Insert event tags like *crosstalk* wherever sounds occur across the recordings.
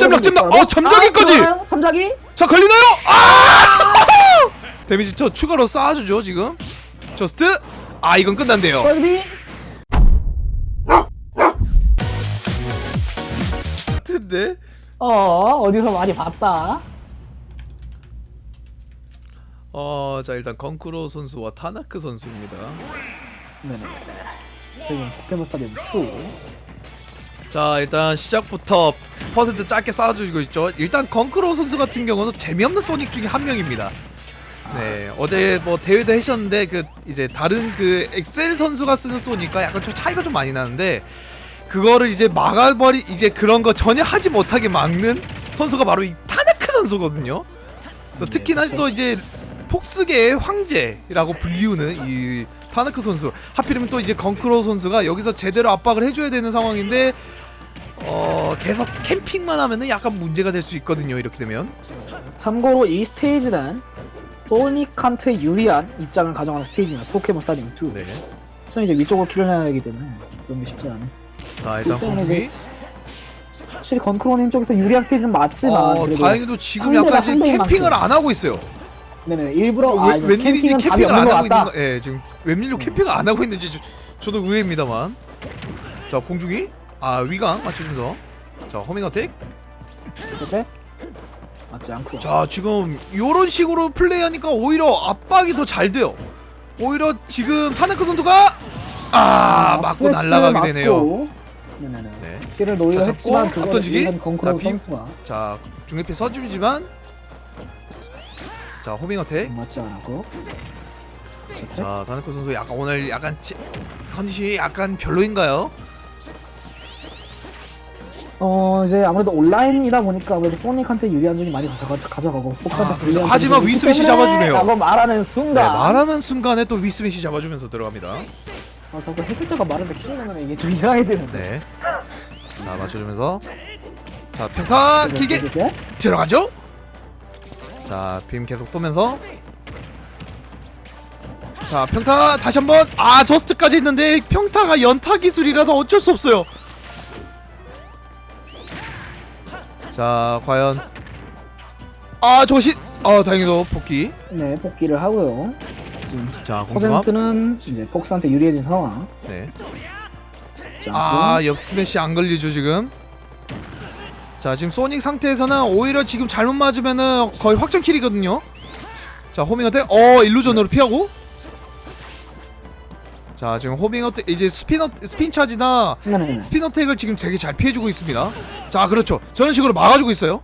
잼락 잼락 어 점자기까지 아, 점자기? 자 걸리나요? 아! *laughs* 데미지 저 추가로 쌓아주죠 지금 저스트 아 이건 끝난대요? 같은데 어 어디서 많이 봤다. 어자 일단 건크로 선수와 타나크 선수입니다 네네. 지금 포켓몬 스타디움 2. 자 일단 시작부터 퍼센트 짧게 쌓아주고 있죠. 일단 건크로 선수 같은 경우는 재미없는 소닉 중에 한 명입니다. 네 어제 뭐 대회도 하셨는데 그 이제 다른 그 엑셀 선수가 쓰는 소닉과 약간 좀 차이가 좀 많이 나는데 그거를 이제 막아버리 이제 그런 거 전혀 하지 못하게 막는 선수가 바로 이 타나크 선수거든요. 또 네, 특히나 그렇죠. 또 이제 폭스계의 황제라고 불리우는 이 타나크 선수. 하필이면 또 이제 건크로 선수가 여기서 제대로 압박을 해줘야 되는 상황인데 어 계속 캠핑만 하면은 약간 문제가 될 수 있거든요 이렇게 되면 참고로 이 스테이지는 소닉한테 유리한 입장을 가정하는 스테이지입니다. 포켓몬 스타디움 2. 네. 우선 이제 위쪽으로 해야 하기 때문에 그런 게 쉽지 않아. 자 일단 공중이 확실히 건크로님 쪽에서 유리한 스테이지는 맞지만 어 그래도 다행히도 지금 상대가 약간 지금 캠핑을. 안 하고 있어요 네네 일부러 아, 이거 웬일인지 캠핑은 답이 캠핑을 없는 안 것 하고 있는 같다. 거 예 지금 웬일로 캠핑을 안 하고 있는지 저, 저도 의외입니다만 자 공중이 아 위강 맞추면서 자 호밍 어택 그때 맞지 않고. 자 지금 요런 식으로 플레이하니까 오히려 압박이 더 잘 돼요 오히려 지금 타나크 선수가 아 맞고 스매시 날아가게 되네요 맞고. 네네네. 네. 킬을 노리려 자, 잡고 했지만 그걸 앞던지기. 건크로 자, 빔. 선수가 자 중립피 써주지만 자 호밍 어택 맞지 않았고. 자 다나크 선수 약간 오늘 약간 치, 컨디션이 약간 별로인가요? 어 이제 아무래도 온라인이다 보니까 아무래도 소닉한테 유리한 점이 많이 가져가, 가져가고 아, 하지만 점이 있기 위스매시 때문에 잡아주네요. 라고 말하는 네 순간. 말하는 순간에 또 위스매시 잡아주면서 들어갑니다. 아 자꾸 해줄 때가 말하는데 내면 이게 좀 이상해지는데. 네 자 맞춰주면서. 자 평타 길게 이렇게? 들어가죠? 자 빔 계속 쏘면서. 자 평타 다시 한번. 아 저스트까지 했는데 평타가 연타 기술이라서 어쩔 수 없어요 자 과연 아 조시 아 다행히도 복귀 네 복귀를 하고요 지금 자 공중압 퍼센트는 이제 폭스한테 유리해진 상황 네. 자, 아, 옆 스매시 안 걸리죠, 지금. 자, 지금 소닉 상태에서는 오히려 지금 잘못 맞으면은 거의 확정 킬이거든요. 자, 호밍어택. 어, 일루전으로 피하고. 자, 지금 호밍어택 이제 스피너 스핀 차지나 네네 스피너택을 지금 되게 잘 피해 주고 있습니다. 자, 그렇죠. 저런 식으로 막아 주고 있어요.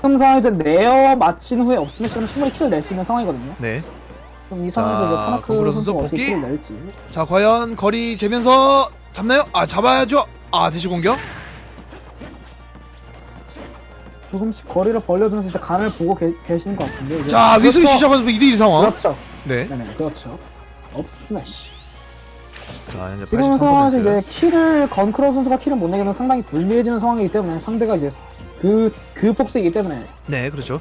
그럼 상황 이제 내어 마친 후에 없으면 충분히 킬을 낼 수 있는 상황이거든요 네. 그럼 이 자, 상황에서 이제 선수가 선수 어떻게 복귀. 킬을 낼지 자, 과연 거리 재면서 잡나요? 아, 잡아야죠. 아, 대시 공격. 조금씩 거리를 벌려주면서 이제 간을 보고 계, 계시는 것 같은데 이제 자, 위스미 시 그렇죠. 잡아서 2대 1 상황. 그렇죠 네. 네네 그렇죠 업 스매시 자, 이제 지금 상황에서 83%. 이제 킬을 건크로 선수가 킬을 못 내기는 상당히 불리해지는 상황이기 때문에 상대가 이제 그, 그 폭스이기 때문에 네, 그렇죠.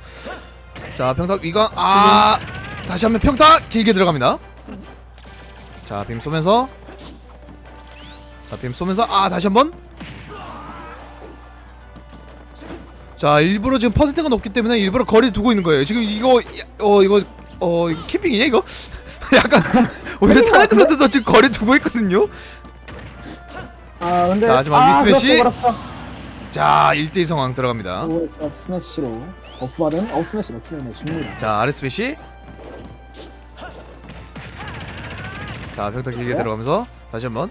자, 평타 위강 아 다시 한번 평타 길게 들어갑니다. 자, 빔 쏘면서 자, 빔 쏘면서 아 다시 한번 자, 일부러 지금 퍼센트가 높기 때문에 일부러 거리 두고 있는 거예요. 지금 이거 어 이거 어 이거 캠핑이냐 이거? *laughs* 약간 오히려 타나크 선수도 지금 거리 두고 있거든요. 아 근데 자, 하지만 아, 위스매시. 그렇죠, 그렇죠. 자, 1대2 상황 들어갑니다. 오, 업 스매시로 업받은 업 스매시로 킬을 내줍니다 자 아르스베시 자 평타 길게 네. 들어가면서 다시 한번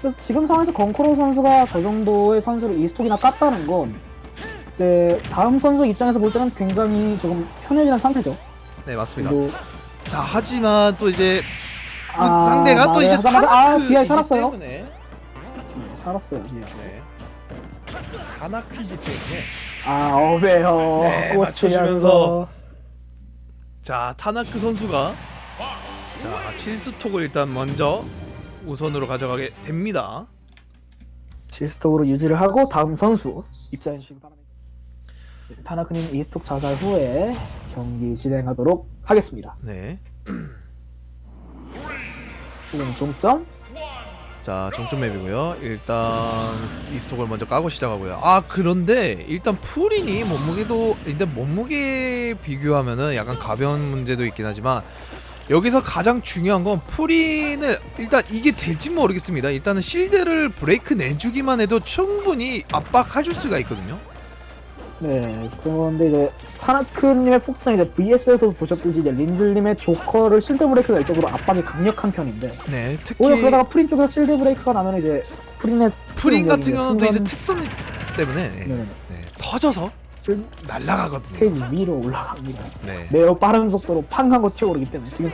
그래서 지금 상황에서 건크로 선수가 저 정도의 선수를 이스톡이나 깠다는 건 이제 다음 선수 입장에서 볼 때는 굉장히 조금 편해지는 상태죠 네 맞습니다 그리고 자 하지만 또 이제 그 아, 상대가 또. 이제 하자마자 아 비아이 살았어요? 때문에. 네, 살았어요. 네. 타나크이기 때문에. 아 어배요. 네, 맞춰주면서. 자 타나크 선수가 자 7스톡을 일단 먼저 우선으로 가져가게 됩니다. 질스톡으로 유지를 하고 다음 선수 입장해 주시기 바랍니다. 타나크님 이스톡 자살 후에 경기 진행하도록 하겠습니다. 네. 지금 동점? 자 종점 맵이고요. 일단 이스톡을 먼저 까고 시작하고요. 아 그런데 일단 푸린이 몸무게도 일단 몸무게 비교하면은 약간 가벼운 문제도 있긴 하지만 여기서 가장 중요한 건 푸린을 일단 이게 될지 모르겠습니다. 일단은 실드를 브레이크 내주기만 해도 충분히 압박해줄 수가 있거든요 네, 그런데 이제 타나크님의 폭탄 이제 VS에서 보셨듯이 이제 린즐님의 조커를 실드 브레이크가 일적으로 압박이 강력한 편인데 네 특히 오히려 그러다가 프린 쪽에서 실드 브레이크가 나면 이제 프린의 푸린 같은 경우는 이제 순간- 특성 때문에 네, 네, 네, 터져서 실- 날아가거든요 페이지 위로 올라갑니다. 네. 매우 빠른 속도로 팡하고 튀어오르기 때문에 지금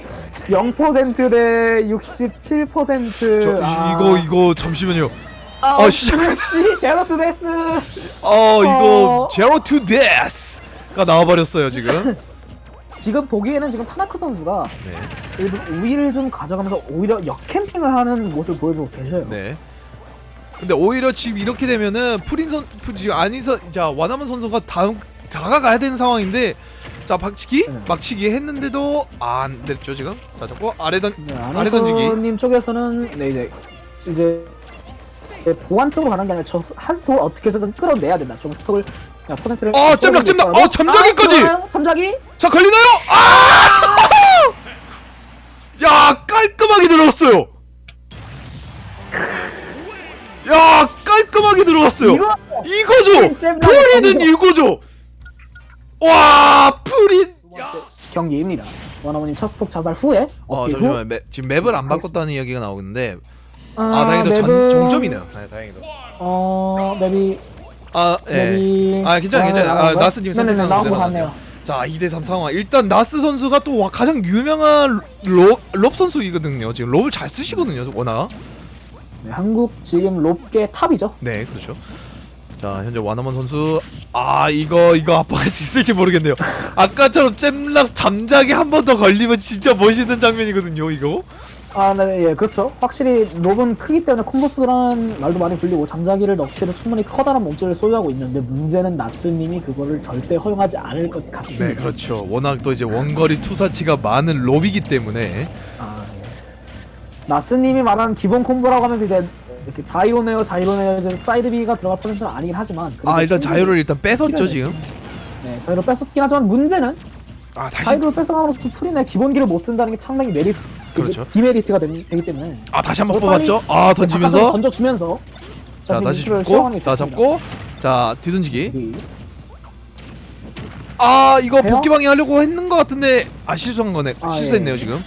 0%대 67%저 아, 이거 이거 잠시만요. 아, 어, 시작- 그렇지 제로 투 데스 어 이거 어. 제로 투 데스가 나와버렸어요 지금. *laughs* 지금 보기에는 지금 타나크 선수가 네. 일부 우위를 좀 가져가면서 오히려 역캠핑을 하는 모습을 보여주고 계셔요. 네. 근데 오히려 지금 이렇게 되면은 프린 선 푸- 지금 아니서 자 와나만 선수가 다음 다가가야 되는 상황인데 자 박치기 네. 막치기 했는데도 안 됐죠 지금. 자 잡고 아래 던 네, 아래 던지기. 아네토님 쪽에서는 네 이제 이제 네, 보안 쪽으로 가는 게 아니라 저한돌 어떻게 해서든 끌어내야 된다. 좀 스톡을 그냥 퍼센트를 어, 잼락, 잼락! 어, 잠자기까지! 아, 잠자기? 자 걸리나요? 아! *laughs* 야 깔끔하게 들어갔어요. 야 깔끔하게 들어갔어요. 이거 이거죠. 잼락 프리는? 이거죠. 와 프린. 야. 경기입니다. 원어머님 첫 스톡 자살 후에 어. 잠시만 매, 지금 맵을 안 바꿨다는 이야기가 나오는데 아, 아, 다행히도 전, 종점이네요. 네, 다행히도. 어 맵이 아 예. 맵이 아, 괜찮아, 아, 괜찮아. 아, 거야? 나스님 네네네 선택한 나온 거 같네요. 자 2대 3 상황. 일단 나스 선수가 또 와- 가장 유명한 롭, 롭 선수이거든요. 지금 롭을 잘 쓰시거든요. 워낙. 네, 한국 지금 롭계 탑이죠. 네, 그렇죠. 자, 현재 와나먼 선수 아, 이거 이거 압박할 수 있을지 모르겠네요. *laughs* 아까처럼 잼락 잠자기 한 번 더 걸리면 진짜 멋있는 장면이거든요, 이거. 아, 네, 예, 그렇죠. 확실히 롭은 크기 때문에 콤보스라는 말도 많이 불리고 잠자기를 넣기에도 충분히 커다란 몸집을 소유하고 있는데 문제는 나스님이 그거를 절대 허용하지 않을 것 같습니다. 네, 그렇죠. 워낙 또 이제 원거리 투사치가 많은 롭이기 때문에 아, 네. 나스님이 말하는 기본 콤보라고 하면서 이제 이렇게 자이로네어 자이로네어 이제 사이드 B가 들어갈 뻔했는 아니긴 하지만 그래도 아, 일단 충분히- 자유를 일단 뺏었죠. 지금. 네, 자이로 뺏었긴 하지만 문제는 아, 다시 자이로를 뺏어감으로써 풀이내 기본기를 못 쓴다는 게 상당히 메리트 그렇죠. 디메리트가 되기, 때문에 아, 다시 한번 뭐 빨리- 뽑았죠. 아, 던지면서 던져주면서 자, 다시 잡고 자. 잡고 자, 뒤던지기. 여기. 아, 이거 돼요? 복귀 방해 하려고 했는 것 같은데 아, 실수한 거네. 아, 실수했네요, 예. 지금.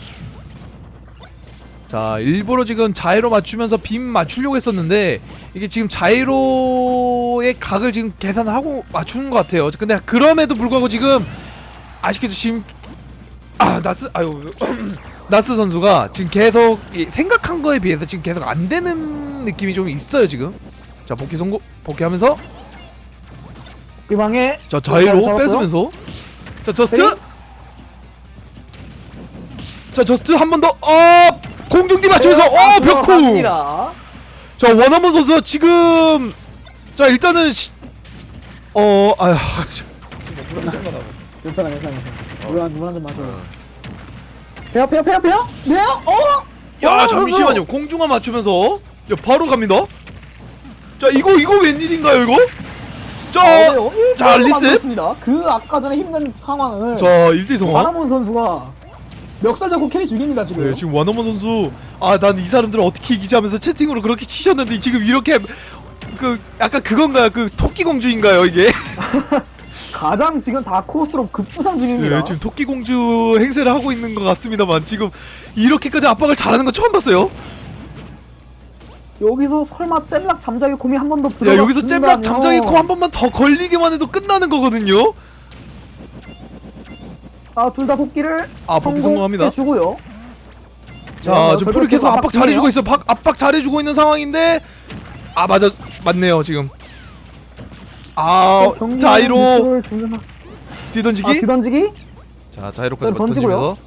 자, 일부러 지금 자이로 맞추면서 빔 맞추려고 했었는데 이게 지금 자이로의 각을 지금 계산하고 맞추는 것 같아요. 근데 그럼에도 불구하고 지금 아쉽게도 지금 아, 나스 아유 *clears throat* 나스 선수가 지금 계속 이 생각한 거에 비해서 지금 계속 안 되는 느낌이 좀 있어요, 지금. 자, 복귀 성공. 복귀하면서 이 방에 자 자이로. 뺏으면서 자 저스트 페인? 자 저스트 한 번더 어 공중기 맞추면서 네, 어 아, 들어갑니다. 자 원하몬 선수 지금 자 일단은 시... 어 아휴 괜찮아 괜찮아 괜찮아 물한 물한 점 마셔 배워 배워 배워 배워 배워 어? 야 어, 잠시만요. 공중화 맞추면서. 야 바로 갑니다. 자 이거 이거 웬일인가요 이거? 자, 자, 리셋. 그 아까 전에 힘든 상황을 자 1대 성화. 바라몬 선수가 멱살 잡고 캐리 죽입니다 지금. 네, 지금 원어먼 선수. 아 난 이 사람들 어떻게 이기지 하면서 채팅으로 그렇게 치셨는데 지금 이렇게 그 약간 그건가요? 그 토끼 공주인가요 이게 *laughs* 가장 지금 다코스로 급부상 중입니다. 네, 지금 토끼 공주 행세를 하고 있는 것 같습니다만 지금 이렇게까지 압박을 잘하는 건 처음 봤어요. 여기서 설마 잼락 잠자기 곰이 한 번 더 야 들어가. 여기서 잼락 잠자기 코 한 번만 더 걸리기만 해도 끝나는 거거든요. 아 둘 다 복귀를 아, 복귀 성공합니다. 주고요. 자 네, 지금 풀이 계속 압박 잘해주고 있어. 박, 압박 잘해주고 있는 상황인데 아 맞아 맞네요 지금. 아 자이로 뒤던지기. 아 뒤던지기? 자 자이로까지 네, 던지고요. 던지면서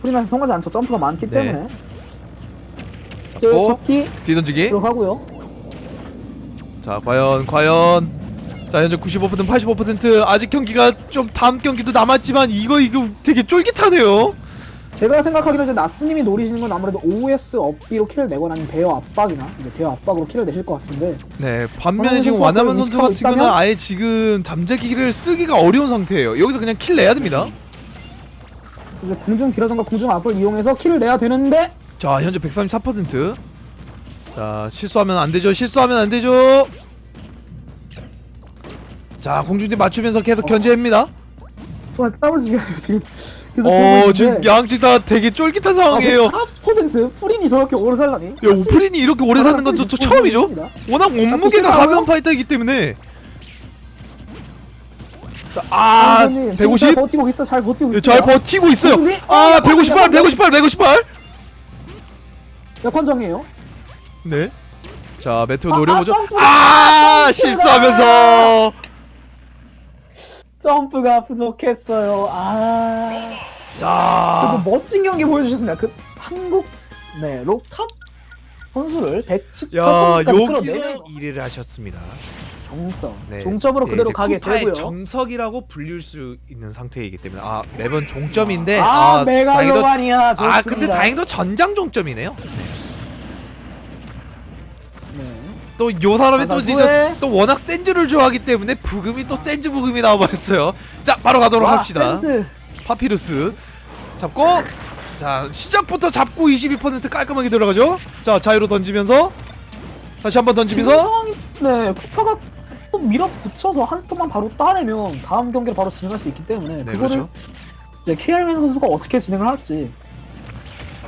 프리만 성하지 않죠. 점프가 많기 네. 때문에. 잡고 뒤던지기. 들어가고요. 자 과연 과연 자 현재 95% 85% 아직 경기가 좀 다음 경기도 남았지만 이거 이거 되게 쫄깃하네요 제가 생각하기로 이제 나스님이 노리시는 건 아무래도 OS 업비로 킬을 내거나 아니면 대여 압박이나 이제 대여 압박으로 킬을 내실 것 같은데. 네 반면에 지금 와나만 선수 같은 경우는? 아예 지금 잠재기를 쓰기가 어려운 상태예요. 여기서 그냥 킬 내야 됩니다. 이제 궁중 딜하던가 궁중 압을 이용해서 킬을 내야 되는데 자 현재 134%자 실수하면 안 되죠. 실수하면 안 되죠. 자 공중뒤 맞추면서 계속 견제합니다. 정말 땀을 지금 지금 계속 어 지금 양측 다 되게 쫄깃한 상황이에요. 아, 40% 프린이 저렇게 오래 살라니? 야 오프린이 이렇게 오래 사는 건 저 처음이죠? 워낙 몸무게가 가벼운 파이터이기 때문에. 자 아 150? 잘 버티고 있어? 잘 버티고 예, 있어 잘 버티고 있어요. 근데- 아 어, 158 158 158 역환정이에요? 네. 자, 아, 노려보죠. 아! 아! 실수하면서. 점프가 부족했어요. 아 자, 그리고 멋진 경기 보여주셨습니다 그 한국 네 록탑 선수를 110 야, 여기서 1위를 하셨습니다. 종점 네. 종점으로 예, 그대로 이제 가게 쿠파의 되고요 정석이라고 불릴 수 있는 상태이기 때문에 아, 매번 종점인데 아, 아, 다행히도 메갈로마니아 아, 근데 다행히도 전장 종점이네요. 네. 또 요 사람이 또 아, 이제 후에. 또 워낙 센즈를 좋아하기 때문에 부금이 또 센즈 부금이 나와버렸어요. 자, 바로 가도록 와, 합시다. 센스. 파피루스 잡고 자 시작부터 잡고 22% 깔끔하게 들어가죠? 자 자유로 던지면서 다시 한번 던지면서. 상황이- 네 쿠파가 또 밀어붙여서 한 스톱만 바로 따내면 다음 경기를 바로 진행할 수 있기 때문에 네 그거를 그렇죠. 이제 KR맨 선수가 어떻게 진행을 할지.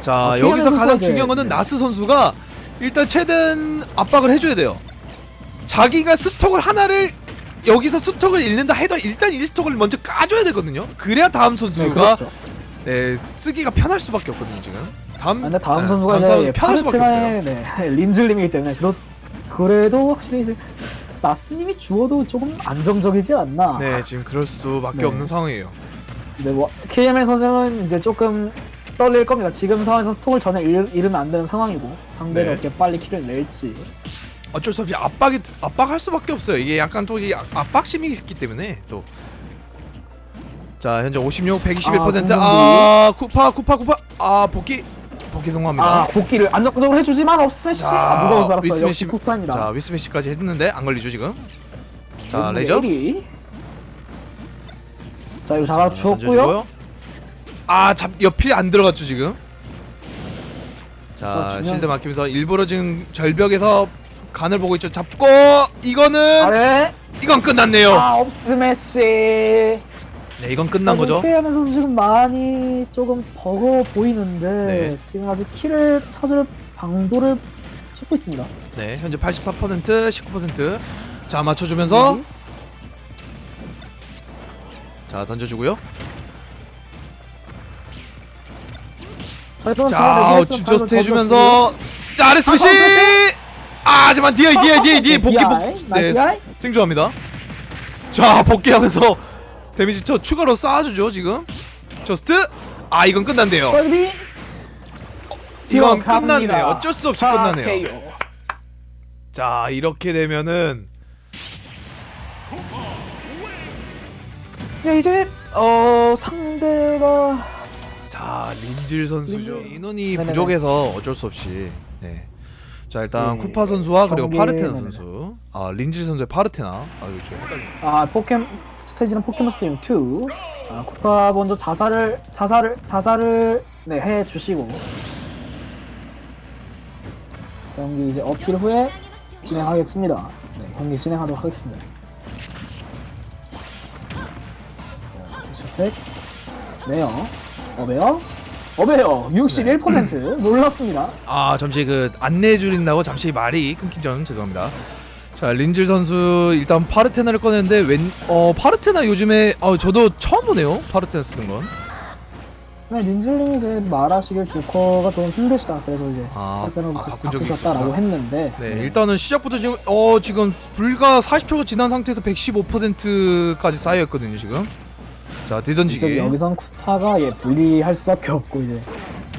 자 아, 여기서 가장 선수가 중요한 거는 이제- 나스 선수가 일단 최대한 압박을 해줘야 돼요. 자기가 스톡을 하나를 여기서 스톡을 잃는다 해도 일단 1스톡을 먼저 까줘야 되거든요. 그래야 다음 네, 선수가 그렇죠. 네, 쓰기가 편할 수밖에 없거든요 지금 다음 아, 근데 다음 네, 선수가 다음 이제 선수 편할 수밖에 없어요 파르트나의 네, *laughs* 린즐님이기 때문에 그렇, 그래도 확실히 이제 나스님이 주어도 조금 안정적이지 않나 네 지금 그럴 수밖에 네. 없는 상황이에요 네, 뭐, KML 선수는 이제 조금 떨릴 겁니다. 지금 상황에서 스톡을 전에 잃, 잃으면 안 되는 상황이고 상대가 네. 이렇게 빨리 킬을 낼지. 어쩔 수 없이 압박이 압박할 수밖에 없어요. 이게 약간 또이 압박심이 있기 때문에 또. 자 현재 56, 121%. 아, 아, 쿠파, 쿠파, 쿠파. 아 복귀, 복귀 아 성공합니다. 복귀를 안정적으로 해주지만 씨. 아 무거워서 알았어. 역시 쿠파입니다. 자 위스매시까지 했는데 안 걸리죠 지금. 자 요즘에 레저. 1위. 자 이거. 던져주고요. 아, 잡 옆이 안 들어갔죠 지금. 자 어, 실드 막히면서 일부러 지금 절벽에서 간을 보고 있죠. 잡고 이거는 아래. 이건 끝났네요. 아 업스매시. 네 이건 끝난 거죠. 피하면서 지금 많이 조금 버거워 보이는데 네. 지금 아직 킬을 찾을 방도를 찾고 있습니다. 네, 현재 84%, 19%. 자, 맞춰주면서 네. 자 던져주고요. 자, 좀 자, 들어가네. 어, 집 저스트 해주면서 자 아레스 아. 던졌어요? 아, 하지만 뒤에 뒤에 뒤에 뒤에 복귀 복. 나이스, 네, 나이스. 생존합니다. 자, 복귀하면서 데미지 저 추가로 쌓아주죠 지금. 저스트. 아, 이건 끝난대요. 빨리 이건. 끝났네요. 어쩔 수 없이 자, 끝나네요. KO. 자, 이렇게 되면은 야 이제 어 상대가 자 린질 선수죠. 린질. 인원이 네네네. 부족해서 어쩔 수 없이. 네. 자 일단 네. 쿠파 선수와 그리고 경기- 파르테나 네네네. 선수. 아 린질 선수의 파르테나. 아 그렇죠. 헷갈려. 아 포켓 스테이지는 포켓몬 스트림 2 아, 쿠파 먼저 자살을 자살을 자살을 네 해 주시고 경기 이제 업킬 후에 진행하겠습니다. 네 경기 진행하도록 하겠습니다. 자, 네요 어베요 어베요 61% 놀랍습니다. 아 잠시 그 안내해 주린다고 잠시 말이 끊긴 점 죄송합니다. 자 린질 선수 일단 파르테나를 꺼냈는데 웬어 파르테나 요즘에 어 저도 처음 보네요. 파르테나 쓰는 건. 네, 린즐님이 이제 말하시길 조커가 좀 힘드시다. 그래서 이제 아, 발전을 아, 바꾼 적이 바꾸셨다라고 있었구나. 했는데. 네, 일단은 시작부터 지금 어 지금 불과 40초가 지난 상태에서 115%까지 쌓여 있거든요 지금. 자 뒤던지기. 여기선 쿠파가 예 불리할 수밖에 없고 이제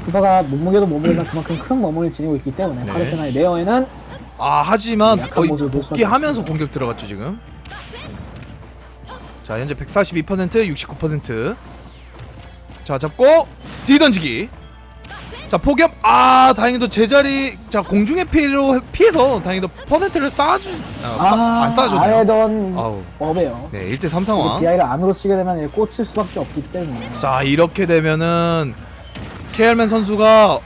쿠파가 몸무게도 몸무게가 그만큼 큰 머물을 지니고 있기 때문에 네. 파르테나의 네어에는 아 하지만 거의 복귀하면서. 공격 들어갔죠 지금. 자 현재 142% 69%. 자 잡고 뒤 던지기. 자 폭염 아 다행히도 제자리 자 공중의 피해로 피해서 다행히도 퍼센트를 쌓아주 아, 아, 안 쌓아줬네요. 아래던 아우 업에요. 네 1대 3 상황. DI를 안으로 치게 되면 얘 꽂힐 수밖에 없기 때문에. 자 이렇게 되면은 케알맨 선수가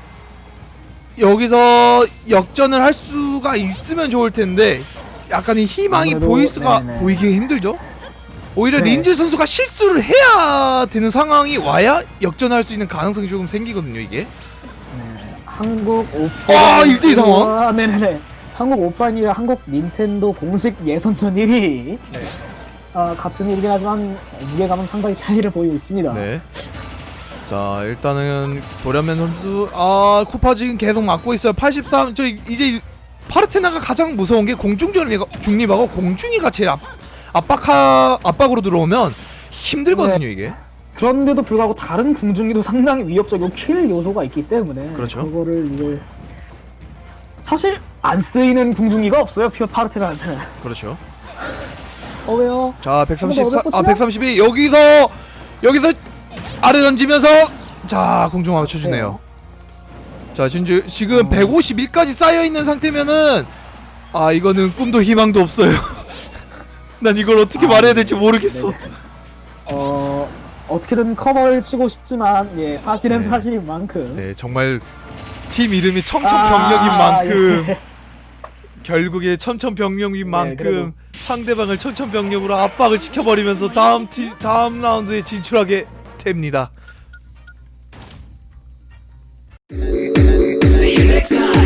여기서 역전을 할 수가 있으면 좋을 텐데 약간 이 희망이 아무래도, 수가 네네. 보이기 힘들죠. 오히려 네. 린즈 선수가 실수를 해야 되는 상황이 와야 역전할 수 있는 가능성이 조금 생기거든요 이게. 네, 한국 오픈. 아, 1대2 상황? 아, 네네네. 한국 오판이라 한국 닌텐도 공식 예선전 1위. 네. 아, 같은 일이긴 하지만 무게감은 상당히 차이를 보이고 있습니다. 네. 자 일단은 도련맨 선수 아 쿠파 지금 계속 맞고 있어요. 83. 저 이제 파르테나가 가장 무서운 게 공중 중립하고 공중이가 제일 압, 압박하 압박으로 들어오면 힘들거든요 네. 이게. 그런데도 불구하고 다른 궁중기도 상당히 위협적이고 킬 요소가 있기 때문에 그렇죠. 그거를 이제 사실 안 쓰이는 궁중기가 없어요 피어 파르테나한테는 그렇죠. 어 왜요? 자 134, 한번 아 어렵거든요? 132 여기서 여기서 아래 던지면서 자 공중 맞춰주네요. 자 진주 지금 어. 151까지 쌓여 있는 상태면은 아 이거는 꿈도 희망도 없어요. *laughs* 난 이걸 어떻게 아, 말해야 될지 모르겠어. 네네. 어 어떻게든 커버를 치고 싶지만 예 사실은 네. 사실인 만큼 네 정말 팀 이름이 첨첨병력인 만큼 예. 결국에 첨첨병력인 네, 만큼 그래도. 상대방을 첨첨병력으로 압박을 시켜버리면서 다음 티, 다음 라운드에 진출하게 됩니다. See you next time.